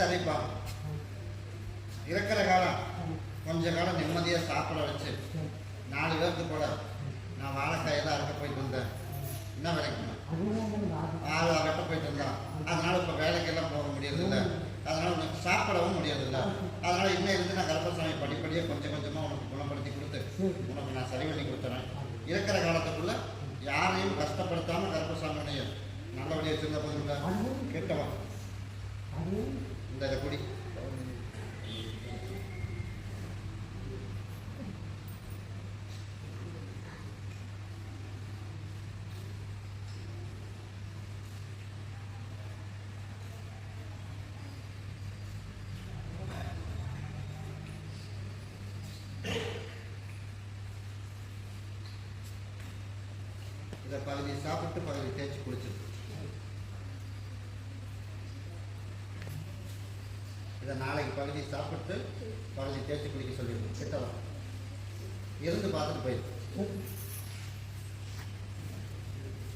சரிப்பா இருக்கிற காலம் கொஞ்ச காலம் நிம்மதியாக சாப்பிட வச்சு நாலு பேருக்கு கூட நான் வாழைக்காயெல்லாம் அறுக்க போயிட்டு வந்தேன். என்ன வேலைக்கு ஆள் அறக்க போயிட்டு இருந்தான் அதனால இப்போ வேலைக்கெல்லாம் போக முடியறதில்ல. அதனால உனக்கு சாப்பிடவும் முடியறதில்ல. அதனால இன்னும் இருந்து நான் கருப்பசாமி படிப்படியாக கொஞ்சம் கொஞ்சமாக உனக்கு குணப்படுத்தி கொடுத்து உனக்கு நான் சரி பண்ணி கொடுத்துறேன். இருக்கிற காலத்துக்குள்ள யாரையும் கஷ்டப்படுத்தாமல் கருப்பசாமியுடைய நல்லபடியாக வச்சிருந்த போதும் கெட்டவன் இந்த இதை குடி இதை பகுதியை சாப்பிட்டு பகுதியை தேய்ச்சி குளிச்சிருக்கு இதை நாளைக்கு பகுதியை சாப்பிட்டு பகுதியை தேய்ச்சி குளிக்க சொல்லியிருக்கோம் கிட்டலாம். இருந்து பார்த்துட்டு போயிரு.